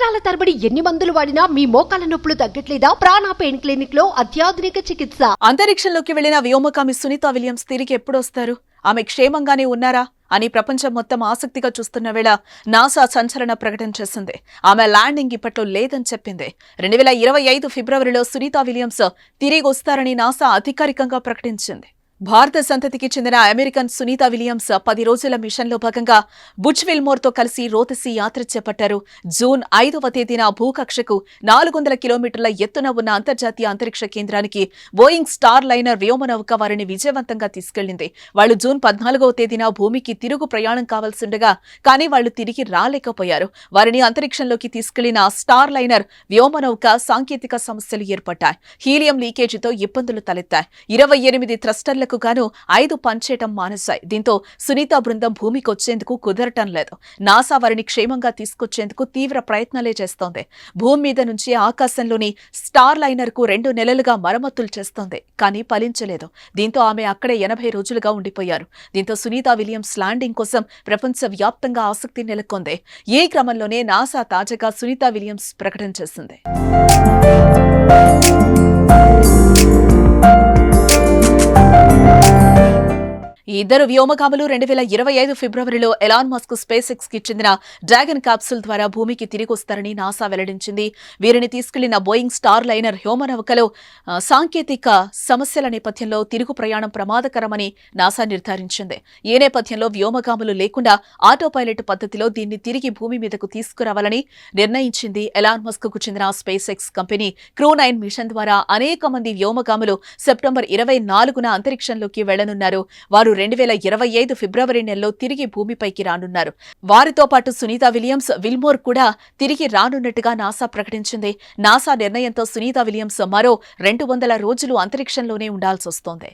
సంవత్సరాల తరబడి ఎన్ని మందులు వాడినా మీ మోకాల నొప్పులు తగ్గట్లేదా? ప్రాణ పెయిన్ క్లినిక్లో అత్యాధునిక చికిత్స. అంతరిక్షంలోకి వెళ్ళిన వ్యోమకామి సునీత విలియమ్స్ తిరిగి ఎప్పుడొస్తారు? ఆమె క్షేమంగానే ఉన్నారా? అని ప్రపంచం మొత్తం ఆసక్తిగా చూస్తున్న వేళ నాసా సంచలన ప్రకటన చేసింది. ఆమె ల్యాండింగ్ ఇప్పట్లో లేదని చెప్పింది. రెండు వేల ఇరవై ఐదు ఫిబ్రవరిలో సునీత విలియమ్స్ తిరిగి వస్తారని నాసా అధికారికంగా ప్రకటించింది. భారత సంతతికి చెందిన అమెరికన్ సునీత విలియమ్స్ పది రోజుల మిషన్లో భాగంగా బుచ్ విల్మోర్తో కలిసి రోతసి యాత్ర చేపట్టారు. జూన్ ఐదవ తేదీన భూకక్షకు నాలుగు వందల కిలోమీటర్ల ఎత్తున ఉన్న అంతర్జాతీయ అంతరిక్ష కేంద్రానికి బోయింగ్ స్టార్ లైనర్ వ్యోమనౌక వారిని విజయవంతంగా తీసుకెళ్ళింది వాళ్ళు జూన్ పద్నాలుగవ తేదీన భూమికి తిరుగు ప్రయాణం కావాల్సిండగా కానీ వాళ్ళు తిరిగి రాలేకపోయారు. వారిని అంతరిక్షంలోకి తీసుకెళ్ళిన స్టార్ లైనర్ వ్యోమనౌక సాంకేతిక సమస్యలు ఏర్పడ్డాయి. హీలియం లీకేజీతో ఇబ్బందులు తలెత్తాయి. ఇరవై ఎనిమిది థ్రస్టర్లకు గాను ఐదు పంచేయటం మానేశాయి. దీంతో సునీత బృందం భూమికొచ్చేందుకు కుదరటం లేదు. నాసా వారిని క్షేమంగా తీసుకొచ్చేందుకు తీవ్ర ప్రయత్నాలే చేస్తోంది. భూమి మీద నుంచి ఆకాశంలోని స్టార్ లైనర్కు రెండు నెలలుగా మరమ్మతులు చేస్తోంది కానీ ఫలించలేదు. దీంతో ఆమె అక్కడే ఎనభై రోజులుగా ఉండిపోయారు. దీంతో సునీత విలియమ్స్ ల్యాండింగ్ కోసం ప్రపంచ వ్యాప్తంగా ఆసక్తి నెలకొంది. ఈ క్రమంలోనే నాసా తాజాగా సునీత విలియమ్స్ ప్రకటన చేసింది. ఇద్దరు వ్యోమగాములు రెండు వేల ఇరవై ఐదు ఫిబ్రవరిలో ఎలాన్ మస్క్ స్పేస్ ఎక్స్కి చెందిన డ్రాగన్ క్యాప్సూల్ ద్వారా భూమికి తిరిగి వస్తారని నాసా వెల్లడించింది. వీరిని తీసుకెళ్ళిన బోయింగ్ స్టార్ లైనర్ హ్యోమనౌకలో సాంకేతిక సమస్యల నేపథ్యంలో తిరుగు ప్రయాణం ప్రమాదకరమని నాసా నిర్ధారించింది. ఈ నేపథ్యంలో వ్యోమగాములు లేకుండా ఆటో పైలట్ పద్ధతిలో దీన్ని తిరిగి భూమి మీదకు తీసుకురావాలని నిర్ణయించింది ఎలాన్ మస్క్కు చెందిన Space X company. Crew nine mission ద్వారా అనేక మంది వ్యోమగాములు సెప్టెంబర్ ఇరవై నాలుగున అంతరిక్షంలోకి వెళ్ళనున్నారు. వారు రెండు వేల ఇరవై ఐదు ఫిబ్రవరి నెలలో తిరిగి భూమిపైకి రానున్నారు. వారితో పాటు సునీత విలియమ్స్ విల్మోర్ కూడా తిరిగి రానున్నట్టుగా నాసా ప్రకటించింది. నాసా నిర్ణయంతో సునీత విలియమ్స్ మరో రెండు వందల రోజులు అంతరిక్షంలోనే ఉండాల్సి వస్తోంది